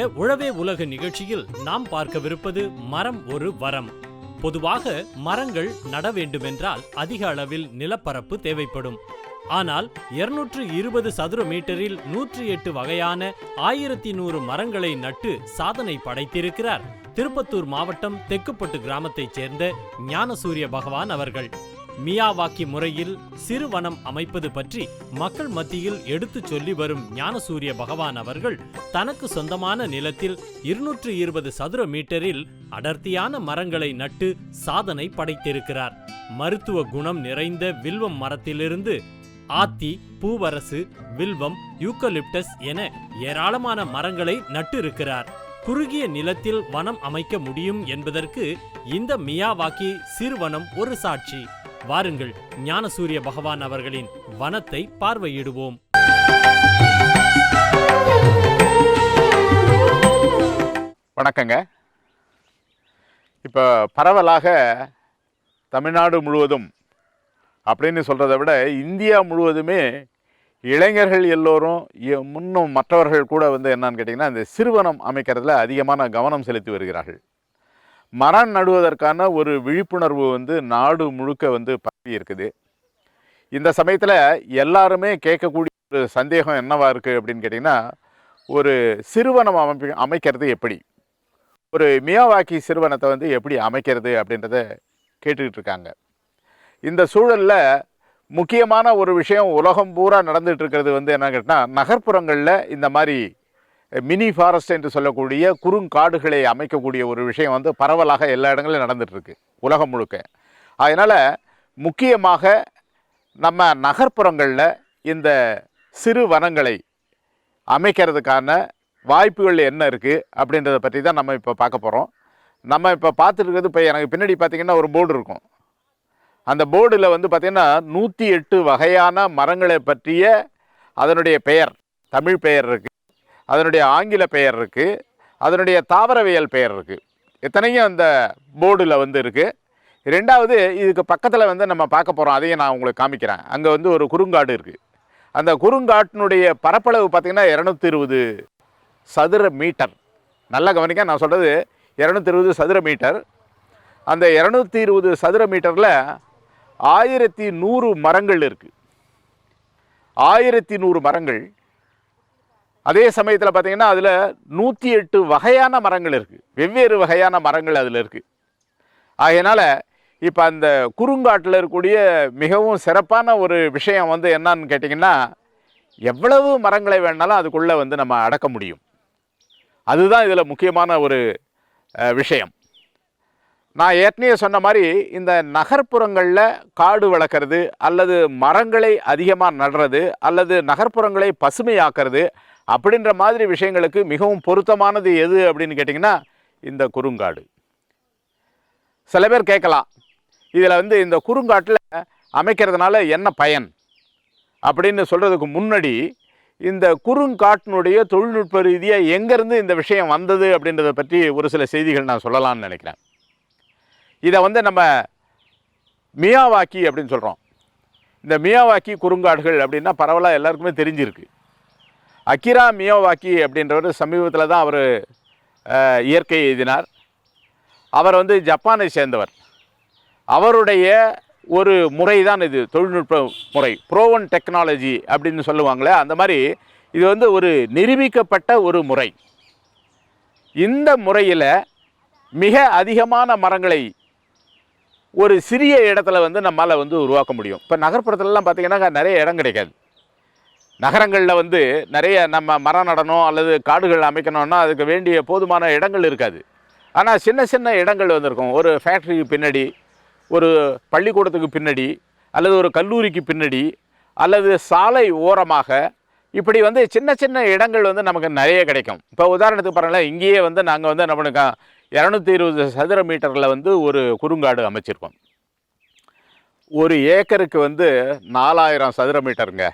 இன்றைய உழவே உலக நிகழ்ச்சியில் நாம் பார்க்கவிருப்பது மரம் ஒரு வரம். பொதுவாக மரங்கள் நட வேண்டுமென்றால் அதிக அளவில் நிலப்பரப்பு தேவைப்படும். ஆனால் 220 இருபது சதுர மீட்டரில் நூற்றி எட்டு வகையான ஆயிரத்தி நூறு மரங்களை நட்டு சாதனை படைத்திருக்கிறார். திருப்பத்தூர் மாவட்டம் தெக்குப்பட்டு கிராமத்தைச் சேர்ந்த ஞானசூரிய பகவான் அவர்கள். மியாவாக்கி முறையில் சிறுவனம் அமைப்பது பற்றி மக்கள் மத்தியில் எடுத்துச் சொல்லி வரும் ஞானசூரிய பகவான் அவர்கள் தனக்கு சொந்தமான நிலத்தில் இருநூற்று இருபது சதுர மீட்டரில் அடர்த்தியான மரங்களை நட்டு சாதனை படைத்திருக்கிறார். மருத்துவ குணம் நிறைந்த வில்வம் மரத்திலிருந்து ஆத்தி பூவரசு வில்வம் யூக்கலிப்டஸ் என ஏராளமான மரங்களை நட்டிருக்கிறார். குறுகிய நிலத்தில் வனம் அமைக்க முடியும் என்பதற்கு இந்த மியாவாக்கி சிறுவனம் ஒரு சாட்சி. வாருங்கள் ஞானசூரிய பகவான் அவர்களின் வனத்தை பார்வையிடுவோம். வணக்கங்க. இப்போ பரவலாக தமிழ்நாடு முழுவதும் அப்படின்னு சொல்கிறத விட இந்தியா முழுவதுமே இளைஞர்கள் எல்லோரும் எ- முன்னும் மற்றவர்கள் கூட வந்து என்னன்னு கேட்டிங்கன்னா இந்த சிறுவனம் அமைக்கிறதுல அதிகமான கவனம் செலுத்தி வருகிறார்கள். மரம் நடுவதற்கான ஒரு விழிப்புணர்வு வந்து நாடு முழுக்க வந்து பரவி இருக்குது. இந்த சமயத்தில் எல்லாருமே கேட்கக்கூடிய ஒரு சந்தேகம் என்னவா இருக்குது அப்படின்னு கேட்டிங்கன்னா ஒரு சிறுவனம் அமைப்பு அமைக்கிறது எப்படி? ஒரு மியாவாக்கி சிறுவனத்தை வந்து எப்படி அமைக்கிறது அப்படின்றத கேட்டுக்கிட்டு இருக்காங்க. இந்த சூழலில் முக்கியமான ஒரு விஷயம் உலகம் பூரா நடந்துட்டு இருக்கிறது வந்து என்ன கேட்டால் நகர்ப்புறங்களில் இந்த மாதிரி மினி ஃபாரஸ்ட் என்று சொல்லக்கூடிய குறுங்காடுகளை அமைக்கக்கூடிய ஒரு விஷயம் வந்து பரவலாக எல்லா இடங்களிலும் நடந்துகிட்ருக்கு உலகம் முழுக்க. அதனால் முக்கியமாக நம்ம நகர்ப்புறங்களில் இந்த சிறு வனங்களை அமைக்கிறதுக்கான வாய்ப்புகள் என்ன இருக்குது அப்படின்றத பற்றி தான் நம்ம இப்போ பார்க்க போகிறோம் நம்ம இப்போ பார்த்துருக்கிறது இப்போ எனக்கு பின்னாடி பார்த்திங்கன்னா ஒரு போர்டு இருக்கும். அந்த போர்டில் வந்து பார்த்திங்கன்னா நூற்றி எட்டு வகையான மரங்களை பற்றிய அதனுடைய பெயர் தமிழ் பெயர் இருக்குது அதனுடைய ஆங்கில பெயர் இருக்குது அதனுடைய தாவரவியல் பெயர் இருக்குது எத்தனையும் அந்த போர்டில் வந்து இருக்குது ரெண்டாவது இதுக்கு பக்கத்தில் வந்து நம்ம பார்க்க போகிறோம் அதையும் நான் உங்களுக்கு காமிக்கிறேன். அங்கே வந்து ஒரு குறுங்காடு இருக்குது அந்த குறுங்காட்டினுடைய பரப்பளவு பார்த்திங்கன்னா இரநூத்தி இருபது சதுர மீட்டர். நல்லா கவனிக்க நான் சொல்கிறது இரநூத்தி இருபது சதுர மீட்டர். அந்த இரநூத்தி இருபது சதுர மீட்டரில் ஆயிரத்தி நூறு மரங்கள் இருக்குது ஆயிரத்தி நூறு மரங்கள். அதே சமயத்தில் பார்த்தீங்கன்னா அதில் நூற்றி எட்டு வகையான மரங்கள் இருக்குது வெவ்வேறு வகையான மரங்கள் அதில் இருக்குது ஆகையினால் இப்போ அந்த குறுங்காட்டில் இருக்கக்கூடிய மிகவும் சிறப்பான ஒரு விஷயம் வந்து என்னன்னு கேட்டிங்கன்னா எவ்வளவு மரங்களை வேணாலும் அதுக்குள்ளே வந்து நம்ம அடக்க முடியும். அதுதான் இதில் முக்கியமான ஒரு விஷயம். நான் ஏற்கனவே சொன்ன மாதிரி இந்த நகர்ப்புறங்களில் காடு வளர்க்குறது அல்லது மரங்களை அதிகமாக நடுறது அல்லது நகர்ப்புறங்களை பசுமையாக்குறது அப்படின்ற மாதிரி விஷயங்களுக்கு மிகவும் பொருத்தமானது எது அப்படின்னு கேட்டிங்கன்னா இந்த குறுங்காடு. சில பேர் கேட்கலாம் இதில் வந்து இந்த குறுங்காட்டில் அமைக்கிறதுனால என்ன பயன்? அப்படின்னு சொல்கிறதுக்கு முன்னாடி இந்த குறுங்காட்டினுடைய தொழில்நுட்ப ரீதியாக எங்கேருந்து இந்த விஷயம் வந்தது அப்படின்றத பற்றி ஒரு சில செய்திகள் நான் சொல்லலாம்னு நினைக்கிறேன். இதை வந்து நம்ம மியாவாக்கி அப்படின்னு சொல்கிறோம் இந்த மியாவாக்கி குறுங்காடுகள் அப்படின்னா பரவலாக எல்லாருக்குமே தெரிஞ்சிருக்கு. அக்கிரா மியாவாக்கி அப்படின்றவர் சமீபத்தில் தான் அவர் இயற்கை எழுதினார். அவர் வந்து ஜப்பானை சேர்ந்தவர். அவருடைய ஒரு முறை தான் இது தொழில்நுட்ப முறை. ப்ரோவன் டெக்னாலஜி அப்படின்னு சொல்லுவாங்களே அந்த மாதிரி இது வந்து ஒரு நிரூபிக்கப்பட்ட ஒரு முறை. இந்த முறையில் மிக அதிகமான மரங்களை ஒரு சிறிய இடத்துல வந்து நம்மால் வந்து உருவாக்க முடியும். இப்போ நகர்ப்புறத்துலலாம் பார்த்திங்கன்னா நிறைய இடம் கிடைக்காது. நகரங்களில் வந்து நிறைய நம்ம மரம் நடணும் அல்லது காடுகள் அமைக்கணும்னா அதுக்கு வேண்டிய போதுமான இடங்கள் இருக்காது. ஆனால் சின்ன சின்ன இடங்கள் வந்திருக்கும். ஒரு ஃபேக்ட்ரிக்கு பின்னாடி ஒரு பள்ளிக்கூடத்துக்கு பின்னாடி அல்லது ஒரு கல்லூரிக்கு பின்னாடி அல்லது சாலை ஓரமாக இப்படி வந்து சின்ன சின்ன இடங்கள் வந்து நமக்கு நிறைய கிடைக்கும். இப்போ உதாரணத்துக்கு பாருங்களேன் இங்கேயே வந்து நாங்கள் வந்து நம்மளுக்கு இரநூத்தி இருபது சதுர மீட்டரில் வந்து ஒரு குறுங்காடு அமைச்சிருக்கோம். ஒரு ஏக்கருக்கு வந்து நாலாயிரம் சதுர மீட்டருங்க.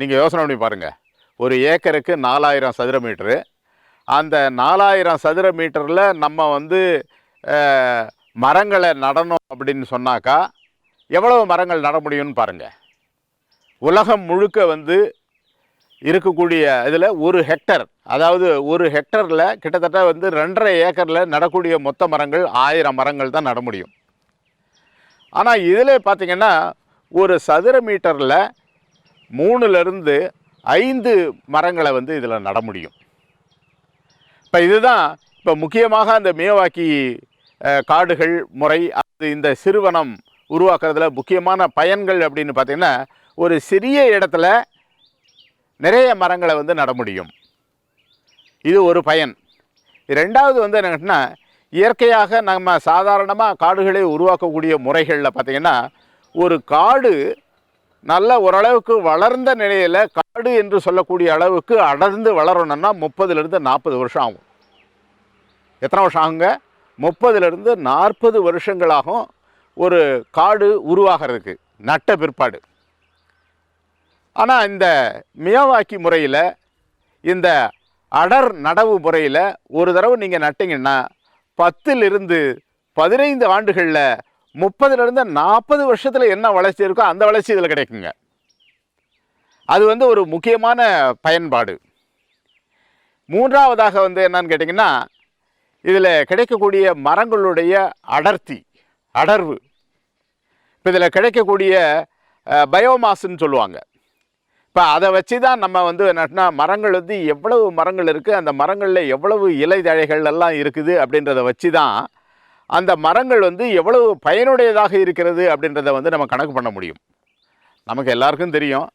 நீங்கள் யோசனை பண்ணி பாருங்கள் ஒரு ஏக்கருக்கு நாலாயிரம் சதுர மீட்டரு. அந்த நாலாயிரம் சதுர மீட்டரில் நம்ம வந்து மரங்களை நடணும் அப்படின்னு சொன்னாக்கா எவ்வளவு மரங்கள் நட முடியும்னு பாருங்கள் உலகம் முழுக்க வந்து இருக்கக்கூடிய இதில் ஒரு ஹெக்டர் அதாவது ஒரு ஹெக்டரில் கிட்டத்தட்ட வந்து ரெண்டரை ஏக்கரில் நடக்கூடிய மொத்த மரங்கள் ஆயிரம் மரங்கள் தான் நட முடியும். ஆனால் இதில் பார்த்தீங்கன்னா ஒரு சதுர மீட்டரில் மூணுலேருந்து ஐந்து மரங்களை வந்து இதில் நட முடியும். இப்போ இதுதான் இப்போ முக்கியமாக அந்த மேவாக்கி காடுகள் முறை அது இந்த சிறுவனம் உருவாக்குறதுல முக்கியமான பயன்கள் அப்படின்னு பார்த்தீங்கன்னா ஒரு சிறிய இடத்துல நிறைய மரங்களை வந்து நட முடியும். இது ஒரு பயன். ரெண்டாவது வந்து என்னன்னா இயற்கையாக நம்ம சாதாரணமாக காடுகளை உருவாக்கக்கூடிய முறைகளில் பார்த்தீங்கன்னா ஒரு காடு நல்ல ஓரளவுக்கு வளர்ந்த நிலையில் காடு என்று சொல்லக்கூடிய அளவுக்கு அடர்ந்து வளரணும்னா முப்பதுலேருந்து நாற்பது வருஷம் ஆகும். எத்தனை வருஷம் ஆகுங்க? முப்பதுலேருந்து நாற்பது வருஷங்களாகும் ஒரு காடு உருவாகிறதுக்கு நட்ட பிற்பாடு. ஆனால் இந்த மியாவாக்கி முறையில் இந்த அடர் நடவு முறையில் ஒரு தடவை நீங்கள் நட்டிங்கன்னா பத்திலிருந்து பதினைந்து ஆண்டுகளில் முப்பதுலேருந்து நாற்பது வருஷத்தில் என்ன வளர்ச்சி இருக்கோ அந்த வளர்ச்சி இதில் கிடைக்குங்க. அது வந்து ஒரு முக்கியமான பயன்பாடு. மூன்றாவதாக வந்து என்னன்னு கேட்டிங்கன்னா இதில் கிடைக்கக்கூடிய மரங்களுடைய அடர்த்தி அடர்வு. இப்போ இதில் கிடைக்கக்கூடிய பயோமாஸ்ன்னு சொல்லுவாங்க. இப்போ அதை வச்சு தான் நம்ம வந்து என்னன்னா மரங்கள் வந்து எவ்வளவு மரங்கள் இருக்குது அந்த மரங்களில் எவ்வளவு இலை தழைகள் எல்லாம் இருக்குது அப்படின்றத வச்சு தான் அந்த மரங்கள் வந்து எவ்வளவு பயனுடையதாக இருக்கிறது அப்படின்றத வந்து நம்ம கணக்கு பண்ண முடியும். நமக்கு எல்லாருக்கும் தெரியும்.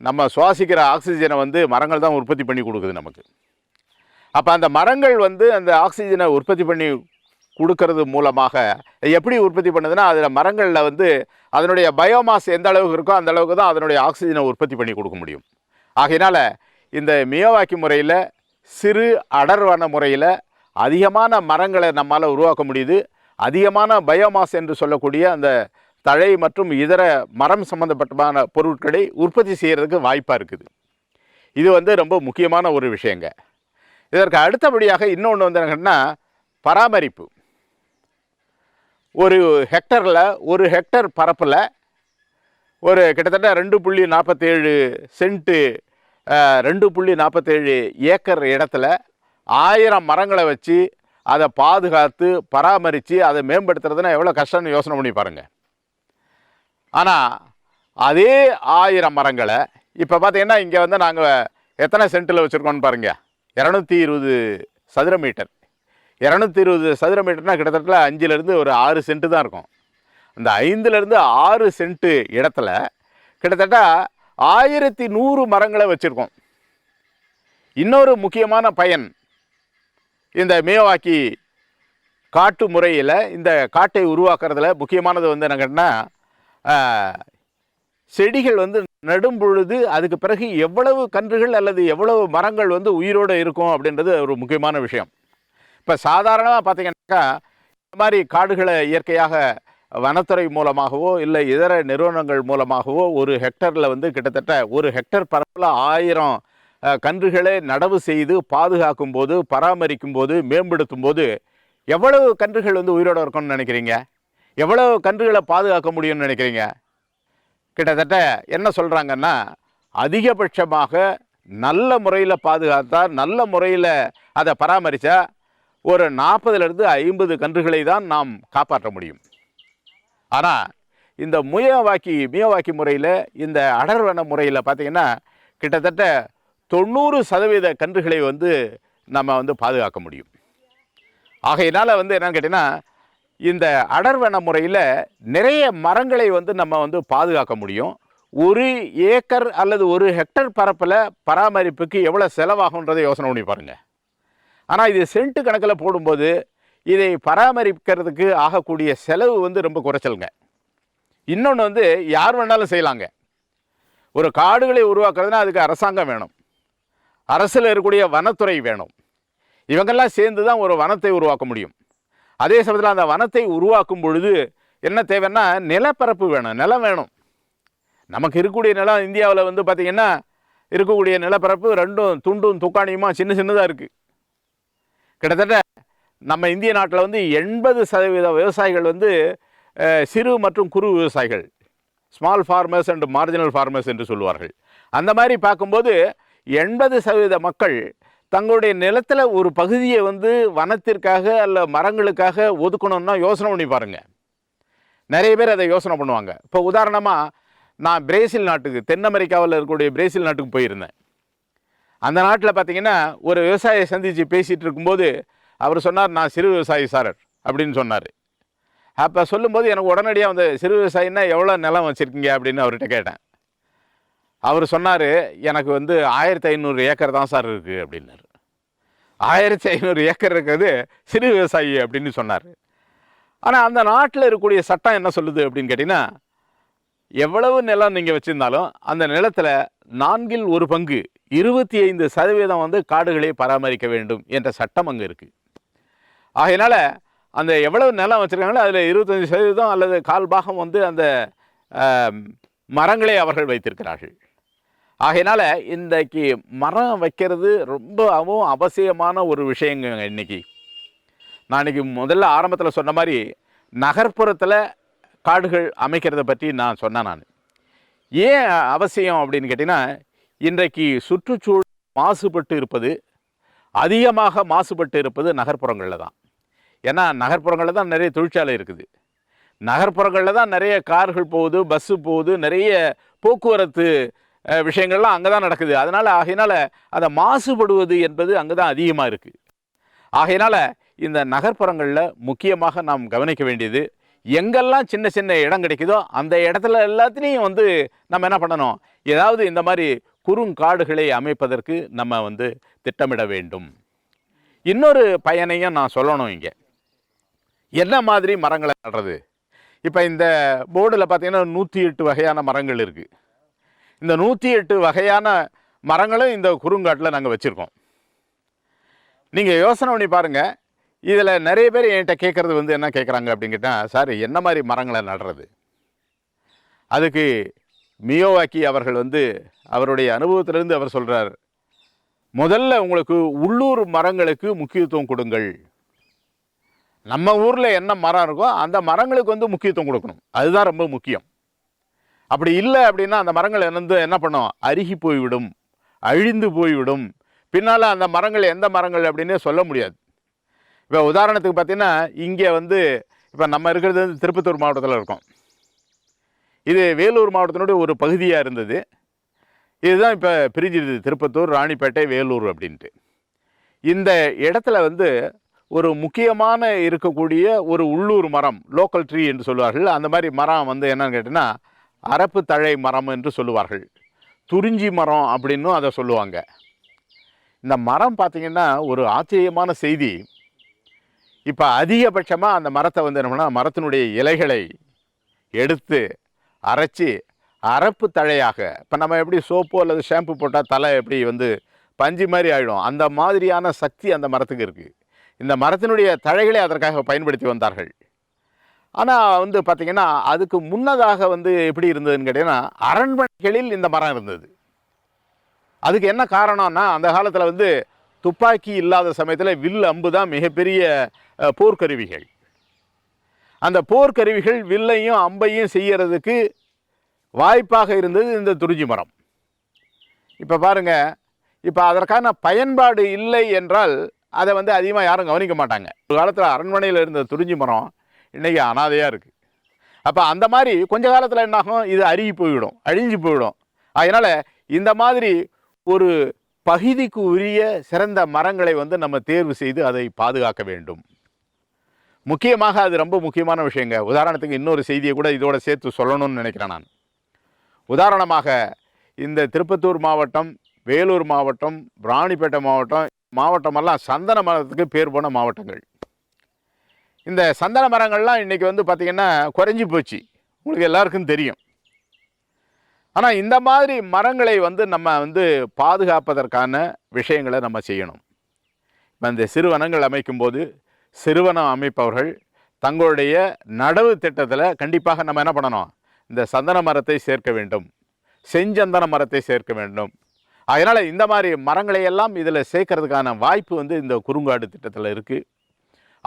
நம்ம சுவாசிக்கிற ஆக்சிஜனை வந்து மரங்கள் தான் உற்பத்தி பண்ணி கொடுக்குது நமக்கு. அப்போ அந்த மரங்கள் வந்து அந்த ஆக்சிஜனை உற்பத்தி பண்ணி கொடுக்கறது மூலமாக எப்படி உற்பத்தி பண்ணுதுன்னா அதில் மரங்களில் வந்து அதனுடைய பயோமாஸ் எந்த அளவுக்கு இருக்கோ அந்த அளவுக்கு தான் அதனுடைய ஆக்சிஜனை உற்பத்தி பண்ணி கொடுக்க முடியும். ஆகையினால் இந்த மியோவாக்கி முறையில் சிறு அடர்வன முறையில் அதிகமான மரங்களை நம்மால் உருவாக்க முடியுது. அதிகமான பயோமாஸ் என்று சொல்லக்கூடிய அந்த தழை மற்றும் இதர மரம் சம்பந்தப்பட்டமான பொருட்களை உற்பத்தி செய்கிறதுக்கு வாய்ப்பாக இருக்குது. இது வந்து ரொம்ப முக்கியமான ஒரு விஷயங்க. இதற்கு அடுத்தபடியாக இன்னொன்று வந்து என்னன்னா பராமரிப்பு. ஒரு ஹெக்டரில் ஒரு ஹெக்டர் பரப்பில் ஒரு கிட்டத்தட்ட ரெண்டு புள்ளி நாற்பத்தேழு சென்ட்டு ரெண்டு புள்ளி நாற்பத்தேழு ஏக்கர் இடத்துல ஆயிரம் மரங்களை வச்சு அதை பாதுகாத்து பராமரித்து அதை மேம்படுத்துறதுனா எவ்வளோ கஷ்டம்னு யோசனை பண்ணி பாருங்கள் ஆனால் அதே ஆயிரம் மரங்களை இப்போ பார்த்தீங்கன்னா இங்கே வந்து நாங்கள் எத்தனை சென்ட்டில் வச்சுருக்கோன்னு பாருங்கள் இரநூத்தி இருபது சதுர மீட்டர். இரநூத்தி இருபது சதுர மீட்டர்னா கிட்டத்தட்ட அஞ்சுலேருந்து ஒரு ஆறு சென்ட்டு தான் இருக்கும். அந்த ஐந்துலேருந்து ஆறு சென்ட்டு இடத்துல கிட்டத்தட்ட ஆயிரத்தி நூறு மரங்களை வச்சுருக்கோம். இன்னொரு முக்கியமான பயன் இந்த மேவாக்கி காட்டு முறையில் இந்த காட்டை உருவாக்குறதுல முக்கியமானது வந்து என்னங்கன்னா செடிகள் வந்து நடும் பொழுது அதுக்கு பிறகு எவ்வளவு கன்றுகள் அல்லது எவ்வளவு மரங்கள் வந்து உயிரோடு இருக்கும் அப்படின்றது ஒரு முக்கியமான விஷயம். இப்போ சாதாரணமாக பார்த்தீங்கன்னாக்கா இந்த மாதிரி காடுகளை இயற்கையாக வனத்துறை மூலமாகவோ இல்லை இதர நிறுவனங்கள் மூலமாகவோ ஒரு ஹெக்டரில் வந்து கிட்டத்தட்ட ஒரு ஹெக்டர் பரப்பில் ஆயிரம் கன்றுகளை நடவு செய்து பாதுகாக்கும் போது பராமரிக்கும் போது மேம்படுத்தும் போது எவ்வளவு கன்றுகள் வந்து உயிரோடு இருக்கணும்னு நினைக்கிறீங்க? எவ்வளவு கன்றுகளை பாதுகாக்க முடியும்னு நினைக்கிறீங்க? கிட்டத்தட்ட என்ன சொல்கிறாங்கன்னா அதிகபட்சமாக நல்ல முறையில் பாதுகாத்தா நல்ல முறையில் அதை பராமரித்தா ஒரு நாற்பதுலேருந்து ஐம்பது கன்றுகளை தான் நாம் காப்பாற்ற முடியும். ஆனால் இந்த முயவாக்கி மியவாக்கி முறையில் இந்த அடர்வன முறையில் பார்த்தீங்கன்னா கிட்டத்தட்ட தொண்ணூறு சதவீத கன்றுகளை வந்து நம்ம வந்து பாதுகாக்க முடியும். ஆகையினால் வந்து என்னென்னு கேட்டிங்கன்னா இந்த அடர்வன முறையில் நிறைய மரங்களை வந்து நம்ம வந்து பாதுகாக்க முடியும். ஒரு ஏக்கர் அல்லது ஒரு ஹெக்டர் பரப்பில் பராமரிப்புக்கு எவ்வளோ செலவாகுன்றதை யோசனை பண்ணி பாருங்கள் ஆனால் இது சென்ட்டு கணக்கில் போடும்போது இதை பராமரிக்கிறதுக்கு ஆகக்கூடிய செலவு வந்து ரொம்ப குறைச்சலுங்க. இன்னொன்று வந்து யார் வேணாலும் செய்யலாங்க. ஒரு காடுகளை உருவாக்குறதுனா அதுக்கு அரசாங்கம் வேணும். அரசில் இருக்கக்கூடிய வனத்துறை வேணும். இவங்கெல்லாம் சேர்ந்து தான் ஒரு வனத்தை உருவாக்க முடியும். அதே சமயத்தில் அந்த வனத்தை உருவாக்கும் பொழுது என்ன தேவைன்னா நிலப்பரப்பு வேணும் நிலம் வேணும். நமக்கு இருக்கக்கூடிய நிலம் இந்தியாவில் வந்து பார்த்திங்கன்னா இருக்கக்கூடிய நிலப்பரப்பு ரெண்டும் துண்டும் துக்காணியுமா சின்ன சின்னதாக இருக்குது கிட்டத்தட்ட நம்ம இந்திய நாட்டில் வந்து எண்பது சதவீத விவசாயிகள் வந்து சிறு மற்றும் குறு விவசாயிகள். Small farmers and marginal farmers என்று சொல்லுவார்கள். அந்த மாதிரி பார்க்கும்போது எண்பது சதவீத மக்கள் தங்களுடைய நிலத்தில் ஒரு பகுதியை வந்து வனத்திற்காக அல்ல மரங்களுக்காக ஒதுக்கணும்னா யோசனை பண்ணி பாருங்கள் நிறைய பேர் அதை யோசனை பண்ணுவாங்க. இப்போ உதாரணமாக நான் பிரேசில் நாட்டுக்கு தென் அமெரிக்காவில் இருக்கக்கூடிய பிரேசில் நாட்டுக்கு போயிருந்தேன். அந்த நாட்டில் பார்த்தீங்கன்னா ஒரு விவசாயியை சந்தித்து பேசிகிட்டு இருக்கும்போது அவர் சொன்னார் நான் சிறு விவசாயி சார் அப்படின்னு சொன்னார். அப்போ சொல்லும்போது எனக்கு உடனடியாக வந்து சிறு விவசாயின்னா எவ்வளோ நிலம் வச்சுருக்கீங்க? அப்படின்னு அவர்கிட்ட கேட்டேன். அவர் சொன்னார் எனக்கு வந்து ஆயிரத்தி ஐநூறு ஏக்கர் தான் சார் இருக்குது அப்படின்னாரு. ஆயிரத்தி ஐநூறு ஏக்கர் இருக்கிறது சிறு விவசாயி அப்படின்னு சொன்னார். ஆனால் அந்த நாட்டில் இருக்கக்கூடிய சட்டம் என்ன சொல்லுது அப்படின்னு கேட்டிங்கன்னா எவ்வளவு நிலம் நீங்கள் வச்சுருந்தாலும் அந்த நிலத்தில் நான்கில் ஒரு பங்கு இருபத்தி ஐந்து சதவீதம் வந்து காடுகளை பராமரிக்க வேண்டும் என்ற சட்டம் அங்கே இருக்குது ஆகையினால் அந்த எவ்வளவு நிலம் வச்சுருக்காங்களோ அதில் இருபத்தஞ்சி சதவீதம் அல்லது கால் பாகம் வந்து அந்த மரங்களை அவர்கள் வைத்திருக்கிறார்கள். ஆகையினால் இன்றைக்கு மரம் வைக்கிறது ரொம்பவும் அவசியமான ஒரு விஷயங்க இன்றைக்கி நான் இன்றைக்கி முதல்ல ஆரம்பத்தில் சொன்ன மாதிரி நகர்ப்புறத்தில் காடுகள் அமைக்கிறத பற்றி நான் சொன்னேன் நான். ஏன் அவசியம் அப்படின்னு கேட்டிங்கன்னா இன்றைக்கு சுற்றுச்சூழல் மாசுபட்டு இருப்பது அதிகமாக மாசுபட்டு இருப்பது நகர்ப்புறங்களில் தான். ஏன்னா நகர்ப்புறங்களில் தான் நிறைய தொழிற்சாலை இருக்குது. நகர்ப்புறங்களில் தான் நிறைய கார்கள் போகுது பஸ்ஸு போகுது நிறைய போக்குவரத்து விஷயங்கள்லாம் அங்கே தான் நடக்குது. அதனால் ஆகையினால் அதை மாசுபடுவது என்பது அங்கே தான் அதிகமாக இருக்குது ஆகையினால் இந்த நகர்ப்புறங்களில் முக்கியமாக நாம் கவனிக்க வேண்டியது எங்கெல்லாம் சின்ன சின்ன இடம் கிடைக்குதோ அந்த இடத்துல எல்லாத்துலேயும் வந்து நம்ம என்ன பண்ணணும்? ஏதாவது இந்த மாதிரி குறுங்காடுகளை அமைப்பதற்கு நம்ம வந்து திட்டமிட வேண்டும். இன்னொரு பயனையும் நான் சொல்லணும் இங்கே. என்ன மாதிரி மரங்களை நடுறது? இப்போ இந்த போர்டில் பார்த்திங்கன்னா நூற்றி எட்டு வகையான மரங்கள் இருக்குது இந்த நூற்றி எட்டு வகையான மரங்களும் இந்த குறுங்காட்டில் நாங்கள் வச்சுருக்கோம். நீங்கள் யோசனை பண்ணி பாருங்கள் இதில் நிறைய பேர் என்கிட்ட கேட்குறது வந்து என்ன கேட்குறாங்க அப்படின்னு கேட்டால் சார் என்ன மாதிரி மரங்களை நடுறது? அதுக்கு மியோவாக்கி அவர்கள் வந்து அவருடைய அனுபவத்திலிருந்து அவர் சொல்கிறார் முதல்ல உங்களுக்கு உள்ளூர் மரங்களுக்கு முக்கியத்துவம் கொடுங்கள். நம்ம ஊரில் என்ன மரம் இருக்கோ அந்த மரங்களுக்கு வந்து முக்கியத்துவம் கொடுக்கணும். அதுதான் ரொம்ப முக்கியம். அப்படி இல்லை அப்படின்னா அந்த மரங்கள் வந்து என்ன பண்ணும்? அருகி போய்விடும் அழிந்து போய்விடும். பின்னால் அந்த மரங்கள் எந்த மரங்கள் அப்படின்னே சொல்ல முடியாது. இப்போ உதாரணத்துக்கு பார்த்தீங்கன்னா இங்கே வந்து இப்போ நம்ம இருக்கிறது வந்து திருப்பத்தூர் மாவட்டத்தில் இருக்கோம். இது வேலூர் மாவட்டத்தினுடைய ஒரு பகுதியாக இருந்தது. இதுதான் இப்போ பிரிஞ்சிருது. திருப்பத்தூர் ராணிப்பேட்டை வேலூர் அப்படின்ட்டு. இந்த இடத்துல வந்து ஒரு முக்கியமான இருக்கக்கூடிய ஒரு உள்ளூர் மரம் லோக்கல் ட்ரீ என்று சொல்லுவார்கள் அந்த மாதிரி மரம் வந்து என்னன்னு கேட்டிங்கன்னா அரப்பு தழை மரம் என்று சொல்லுவார்கள். துறிஞ்சி மரம் அப்படின்னும் அதை சொல்லுவாங்க. இந்த மரம் பார்த்திங்கன்னா ஒரு ஆச்சரியமான செய்தி. இப்போ அதிகபட்சமாக அந்த மரத்தை வந்து என்ன மரத்தினுடைய இலைகளை எடுத்து அரைச்சி அரப்பு தழையாக இப்போ நம்ம எப்படி சோப்பு அல்லது ஷாம்பு போட்டால் தலை எப்படி வந்து பஞ்சு மாதிரி ஆகிடும் அந்த மாதிரியான சக்தி அந்த மரத்துக்கு இருக்குது இந்த மரத்தினுடைய தழைகளை அதற்காக பயன்படுத்தி வந்தார்கள். ஆனால் வந்து பார்த்திங்கன்னா அதுக்கு முன்னதாக வந்து எப்படி இருந்ததுன்னு கேட்டிங்கன்னா அரண்மனைகளில் இந்த மரம் இருந்தது. அதுக்கு என்ன காரணம்னா அந்த காலத்தில் வந்து துப்பாக்கி இல்லாத சமயத்தில் வில் அம்பு தான் மிகப்பெரிய போர்க்கருவிகள். அந்த போர்க்கருவிகள் வில்லையும் அம்பையும் செய்கிறதுக்கு வாய்ப்பாக இருந்தது இந்த துருஜி மரம். இப்போ பாருங்க இப்போ அதற்கான பயன்பாடு இல்லை என்றால் அதை வந்து அதிகமாக யாரும் கவனிக்க மாட்டாங்க. ஒரு காலத்தில் அரண்மனையில் இருந்த துறிஞ்சி மரம் இன்றைக்கி அனாதையாக இருக்குது அப்போ அந்த மாதிரி கொஞ்ச காலத்தில் என்னாகும் இது அருகி போய்விடும் அழிஞ்சு போயிடும் அதனால் இந்த மாதிரி ஒரு பகுதிக்கு உரிய சிறந்த மரங்களை வந்து நம்ம தேர்வு செய்து அதை பாதுகாக்க வேண்டும். முக்கியமாக அது ரொம்ப முக்கியமான விஷயங்க. உதாரணத்துக்கு இன்னொரு செய்தியை கூட இதோட சேர்த்து சொல்லணும்னு நினைக்கிறேன் நான். உதாரணமாக இந்த திருப்பத்தூர் மாவட்டம் வேலூர் மாவட்டம் ராணிப்பேட்டை மாவட்டம் மாவட்டமெல்லாம் சந்தன மரத்துக்கு பேர் போன மாவட்டங்கள். இந்த சந்தன மரங்கள்லாம் இன்றைக்கி வந்து பார்த்திங்கன்னா குறைஞ்சி போச்சு. உங்களுக்கு எல்லாருக்கும் தெரியும். ஆனால் இந்த மாதிரி மரங்களை வந்து நம்ம வந்து பாதுகாப்பதற்கான விஷயங்களை நம்ம செய்யணும். இப்போ இந்த சிறுவனங்கள் அமைக்கும்போது சிறுவனம் அமைப்பவர்கள் தங்களுடைய நடவு திட்டத்தில் கண்டிப்பாக நம்ம என்ன பண்ணணும்? இந்த சந்தன மரத்தை சேர்க்க வேண்டும். செஞ்சந்தன மரத்தை சேர்க்க வேண்டும். அதனால் இந்த மாதிரி மரங்களை எல்லாம் இதில் சேர்க்கறதுக்கான வாய்ப்பு வந்து இந்த குறுங்காடு திட்டத்தில் இருக்குது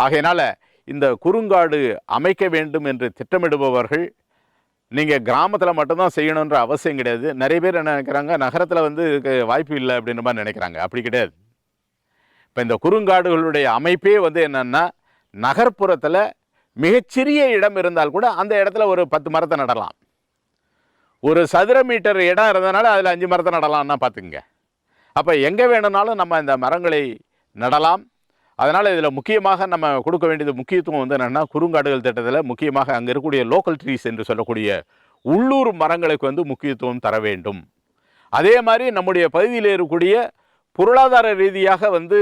ஆகையினால் இந்த குறுங்காடு அமைக்க வேண்டும் என்று திட்டமிடுபவர்கள் நீங்கள் கிராமத்தில் மட்டும்தான் செய்யணுன்ற அவசியம் கிடையாது. நிறைய பேர் என்ன நினைக்கிறாங்க நகரத்தில் வந்து இதுக்கு வாய்ப்பு இல்லை அப்படின்ற மாதிரி நினைக்கிறாங்க. அப்படி கிடையாது. இப்போ இந்த குறுங்காடுகளுடைய அமைப்பே வந்து என்னென்னா நகர்ப்புறத்தில் மிகச்சிறிய இடம் இருந்தால் கூட அந்த இடத்துல ஒரு பத்து மரத்தை நடலாம். ஒரு சதுர மீட்டர் இடம் இருந்ததுனால அதில் அஞ்சு மரத்தை நடலாம்னா பார்த்துக்குங்க அப்போ எங்கே வேணும்னாலும் நம்ம இந்த மரங்களை நடலாம். அதனால் இதில் முக்கியமாக நம்ம கொடுக்க வேண்டியது முக்கியத்துவம் வந்து என்னென்னா குறுங்காடுகள் திட்டத்தில் முக்கியமாக அங்கே இருக்கக்கூடிய லோக்கல் ட்ரீஸ் என்று சொல்லக்கூடிய உள்ளூர் மரங்களுக்கு வந்து முக்கியத்துவம் தர வேண்டும். அதே மாதிரி நம்முடைய பகுதியில் இருக்கக்கூடிய பொருளாதார ரீதியாக வந்து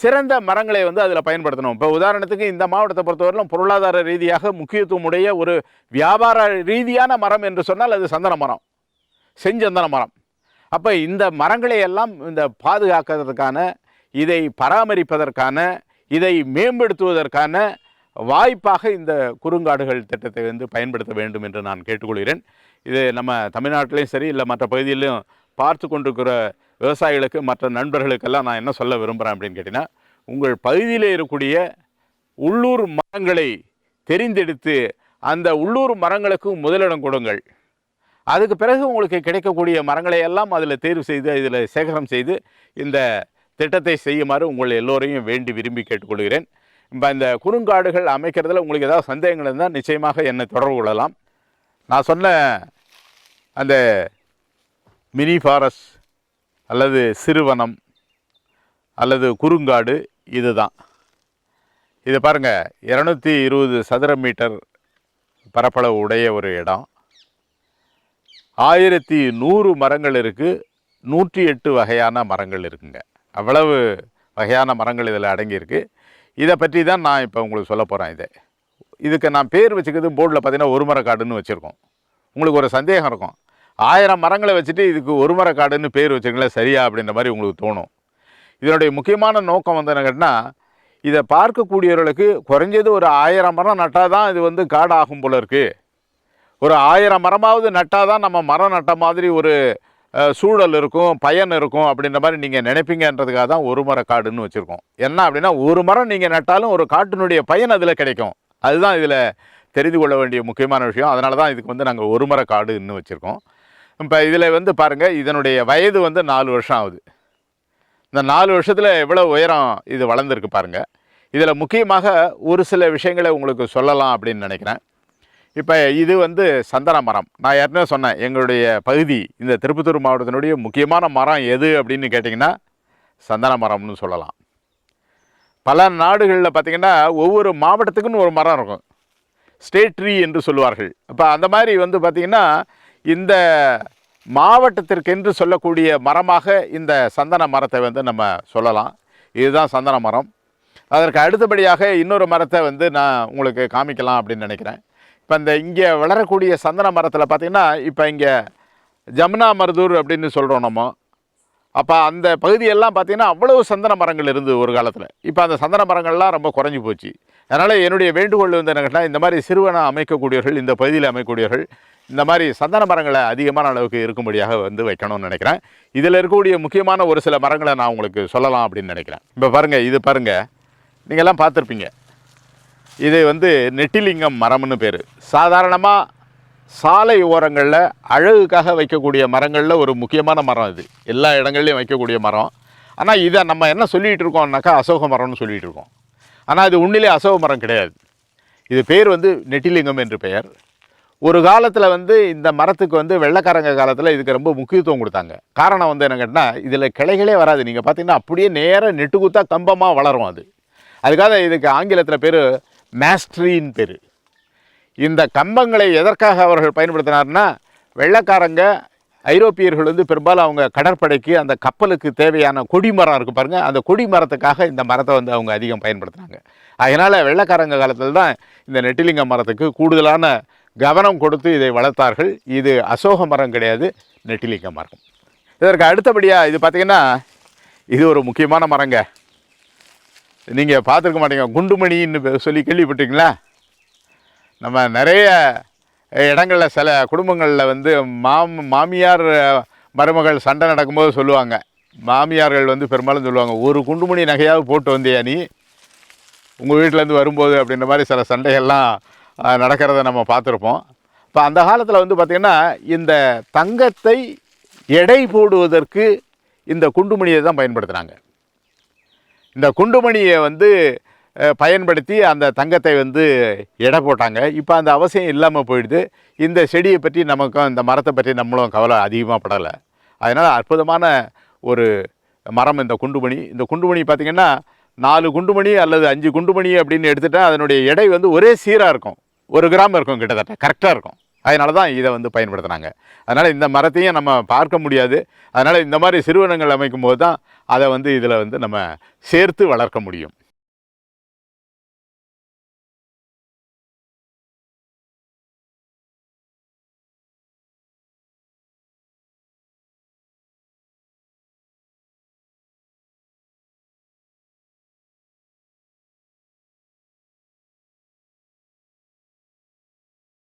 சிறந்த மரங்களை வந்து அதில் பயன்படுத்தணும். இப்போ உதாரணத்துக்கு இந்த மாவட்டத்தை பொறுத்தவரையிலும் பொருளாதார ரீதியாக முக்கியத்துவம் உடைய ஒரு வியாபார ரீதியான மரம் என்று சொன்னால் அது சந்தன மரம். செஞ்சந்தன மரம். அப்போ இந்த மரங்களை எல்லாம் இந்த பாதுகாக்கிறதுக்கான இதை பராமரிப்பதற்கான இதை மேம்படுத்துவதற்கான வாய்ப்பாக இந்த குறுங்காடுகள் திட்டத்தை வந்து பயன்படுத்த வேண்டும் என்று நான் கேட்டுக்கொள்கிறேன். இது நம்ம தமிழ்நாட்டிலையும் சரி இல்லை மற்ற பகுதியிலும் பார்த்து கொண்டிருக்கிற விவசாயிகளுக்கு மற்ற நண்பர்களுக்கெல்லாம் நான் என்ன சொல்ல விரும்புகிறேன் அப்படின்னு கேட்டிங்கன்னா உங்கள் பகுதியில் இருக்கக்கூடிய உள்ளூர் மரங்களை தெரிந்தெடுத்து அந்த உள்ளூர் மரங்களுக்கு முதலிடம் கொடுங்கள். அதுக்கு பிறகு உங்களுக்கு கிடைக்கக்கூடிய மரங்களை எல்லாம் அதில் தேர்வு செய்து இதில் சேகரம் செய்து இந்த திட்டத்தை செய்யுமாறு உங்கள் எல்லோரையும் வேண்டி விரும்பி கேட்டுக்கொள்கிறேன். இப்போ இந்த குறுங்காடுகள் அமைக்கிறதுல உங்களுக்கு ஏதாவது சந்தேகங்கள் இருந்தால் நிச்சயமாக என்னை தொடர்பு கொள்ளலாம். நான் சொன்ன அந்த மினி ஃபாரஸ்ட் அல்லது சிறுவனம் அல்லது குறுங்காடு இதுதான். இது பாருங்கள் இரநூத்தி இருபது சதுர மீட்டர் பரப்பளவு உடைய ஒரு இடம். ஆயிரத்தி நூறு மரங்கள் இருக்குது நூற்றி எட்டு வகையான மரங்கள் இருக்குங்க. அவ்வளவு வகையான மரங்கள் இதில் அடங்கியிருக்கு. இதை பற்றி தான் நான் இப்போ உங்களுக்கு சொல்ல போகிறேன் இதை. இதுக்கு நான் பேர் வச்சுக்கிறது போர்டில் பார்த்தீங்கன்னா ஒரு மரக்காடுன்னு வச்சுருக்கோம். உங்களுக்கு ஒரு சந்தேகம் இருக்கும். ஆயிரம் மரங்களை வச்சுட்டு இதுக்கு ஒரு மர காடுன்னு பேர் வச்சுருங்களேன் சரியா அப்படின்ற மாதிரி உங்களுக்கு தோணும். இதனுடைய முக்கியமான நோக்கம் வந்து என்ன கேட்டால் இதை பார்க்கக்கூடியவர்களுக்கு குறைஞ்சது ஒரு ஆயிரம் மரம் நட்டால் தான் இது வந்து காடு ஆகும் போல இருக்குது ஒரு ஆயிரம் மரமாவது நட்டால் தான் நம்ம மரம் நட்ட மாதிரி ஒரு சூழல் இருக்கும் பயன் இருக்கும் அப்படின்ற மாதிரி நீங்கள் நினைப்பீங்கன்றதுக்காக தான் ஒரு மர காடுன்னு வச்சுருக்கோம். என்ன அப்படின்னா ஒரு மரம் நீங்கள் நட்டாலும் ஒரு காட்டினுடைய பயன் அதில் கிடைக்கும். அதுதான் இதில் தெரிந்து கொள்ள வேண்டிய முக்கியமான விஷயம். அதனால தான் இதுக்கு வந்து நாங்கள் ஒரு மர காடுன்னு வச்சுருக்கோம். இப்போ இதில் வந்து பாருங்கள் இதனுடைய வயது வந்து நாலு வருஷம் ஆகுது. இந்த நாலு வருஷத்தில் எவ்வளோ உயரம் இது வளர்ந்துருக்கு பாருங்கள் இதில் முக்கியமாக ஒரு சில விஷயங்களை உங்களுக்கு சொல்லலாம் அப்படின்னு நினைக்கிறேன். இப்போ இது வந்து சந்தன மரம். நான் ஏற்கனவே சொன்னேன் எங்களுடைய பகுதி இந்த திருப்பத்தூர் மாவட்டத்தினுடைய முக்கியமான மரம் எது அப்படின்னு கேட்டிங்கன்னா சந்தன மரம்னு சொல்லலாம். பல நாடுகளில் பார்த்திங்கன்னா ஒவ்வொரு மாவட்டத்துக்குன்னு ஒரு மரம் இருக்கும். ஸ்டேட் ட்ரீ என்று சொல்லுவார்கள். அப்போ அந்த மாதிரி வந்து பார்த்திங்கன்னா இந்த மாவட்டத்திற்கென்று சொல்லக்கூடிய மரமாக இந்த சந்தன மரத்தை வந்து நம்ம சொல்லலாம். இதுதான் சந்தன மரம். அதற்கு அடுத்தபடியாக இன்னொரு மரத்தை வந்து நான் உங்களுக்கு காமிக்கலாம் அப்படின்னு நினைக்கிறேன். இப்போ இந்த இங்கே வளரக்கூடிய சந்தன மரத்தில் பார்த்திங்கன்னா இப்போ இங்கே ஜமுனா மருதூர் அப்படின்னு சொல்கிறோம் நம்ம. அப்போ அந்த பகுதியெல்லாம் பார்த்திங்கன்னா அவ்வளவு சந்தன மரங்கள் இருந்தது ஒரு காலத்தில். இப்போ அந்த சந்தன மரங்கள்லாம் ரொம்ப குறைஞ்சி போச்சு. அதனால் என்னுடைய வேண்டுகோள் வந்து என்ன கேட்டால் இந்த மாதிரி சிறுவனம் அமைக்கக்கூடியவர்கள் இந்த பகுதியில் அமைக்கக்கூடியவர்கள் இந்த மாதிரி சந்தன மரங்களை அதிகமான அளவுக்கு இருக்கும்படியாக வந்து வைக்கணும்னு நினைக்கிறேன். இதில் இருக்கக்கூடிய முக்கியமான ஒரு சில மரங்களை நான் உங்களுக்கு சொல்லலாம் அப்படின்னு நினைக்கிறேன். இப்போ பாருங்கள் இது பாருங்கள் நீங்கள்லாம் பார்த்துருப்பீங்க. இது வந்து நெட்டிலிங்கம் மரம்னு பேர். சாதாரணமாக சாலை ஓரங்களில் அழகுக்காக வைக்கக்கூடிய மரங்களில் ஒரு முக்கியமான மரம் இது. எல்லா இடங்கள்லையும் வைக்கக்கூடிய மரம். ஆனால் இதை நம்ம என்ன சொல்லிகிட்டு இருக்கோம்னாக்கா அசோக மரம்னு சொல்லிகிட்டு இருக்கோம். ஆனால் இது உண்மையிலே அசோக மரம் கிடையாது. இது பேர் வந்து நெட்டிலிங்கம் என்று பெயர். ஒரு காலத்தில் வந்து இந்த மரத்துக்கு வந்து வெள்ளைக்காரங்க காலத்தில் இதுக்கு ரொம்ப முக்கியத்துவம் கொடுத்தாங்க. காரணம் வந்து என்ன கேட்டால் இதில் கிளைகளே வராது. நீங்கள் பார்த்தீங்கன்னா அப்படியே நேராக நெட்டு குத்தா கம்பமாக வளரும் அது. அதுக்காக இதுக்கு ஆங்கிலத்தில் பேர் மேஸ்ட்ரின்னு பேர். இந்த கம்பங்களை எதற்காக அவர்கள் பயன்படுத்தினார்னா வெள்ளைக்காரங்க ஐரோப்பியர்கள் வந்து பெரும்பாலும் அவங்க கடற்படைக்கு அந்த கப்பலுக்கு தேவையான கொடி மரம் இருக்குது பாருங்கள் அந்த கொடி மரத்துக்காக இந்த மரத்தை வந்து அவங்க அதிகம் பயன்படுத்துனாங்க அதனால் வெள்ளைக்காரங்க காலத்தில் தான் இந்த நெட்டிலிங்க மரத்துக்கு கூடுதலான கவனம் கொடுத்து இதை வளர்த்தார்கள். இது அசோக மரம் கிடையாது நெட்டிலிங்க மரம். இதற்கு அடுத்தபடியாக இது பார்த்திங்கன்னா இது ஒரு முக்கியமான மரங்க. நீங்கள் பார்த்துருக்க மாட்டீங்க குண்டுமணின்னு சொல்லி கேள்விப்பட்டீங்களா நம்ம நிறைய இடங்களில் சில குடும்பங்களில் வந்து மாம் மாமியார் மருமகள் சண்டை நடக்கும்போது சொல்லுவாங்க. மாமியார்கள் வந்து பெரும்பாலும் சொல்லுவாங்க ஒரு குண்டுமணி நகையாவது போட்டு வந்தியா நீ? உங்கள் வீட்டிலேருந்து வரும்போது அப்படின்ற மாதிரி சில சண்டைகள்லாம் நடக்கிறத நம்ம பார்த்துருப்போம். இப்போ அந்த காலத்தில் வந்து பார்த்திங்கன்னா இந்த தங்கத்தை எடை போடுவதற்கு இந்த குண்டுமணியை தான் பயன்படுத்துகிறாங்க இந்த குண்டுமணியை வந்து பயன்படுத்தி அந்த தங்கத்தை வந்து எடை போட்டாங்க. இப்போ அந்த அவசியம் இல்லாமல் போயிடுது. இந்த செடியை பற்றி நமக்கும் இந்த மரத்தை பற்றி நம்மளும் கவலை அதிகமாக படலை. அதனால் அற்புதமான ஒரு மரம் இந்த குண்டுமணி. இந்த குண்டுமணி பார்த்திங்கன்னா நாலு குண்டுமணி அல்லது அஞ்சு குண்டுமணி அப்படின்னு எடுத்துட்டால் அதனுடைய எடை வந்து ஒரே சீராக இருக்கும். ஒரு கிராம் இருக்கும் கிட்டத்தட்ட. கரெக்டாக இருக்கும். அதனால தான் இதை வந்து பயன்படுத்துனாங்க. அதனால் இந்த மரத்தையும் நம்ம பார்க்க முடியாது. அதனால் இந்த மாதிரி சிறுவனங்கள் அமைக்கும் போது தான் அதை வந்து இதில் வந்து நம்ம சேர்த்து வளர்க்க முடியும்.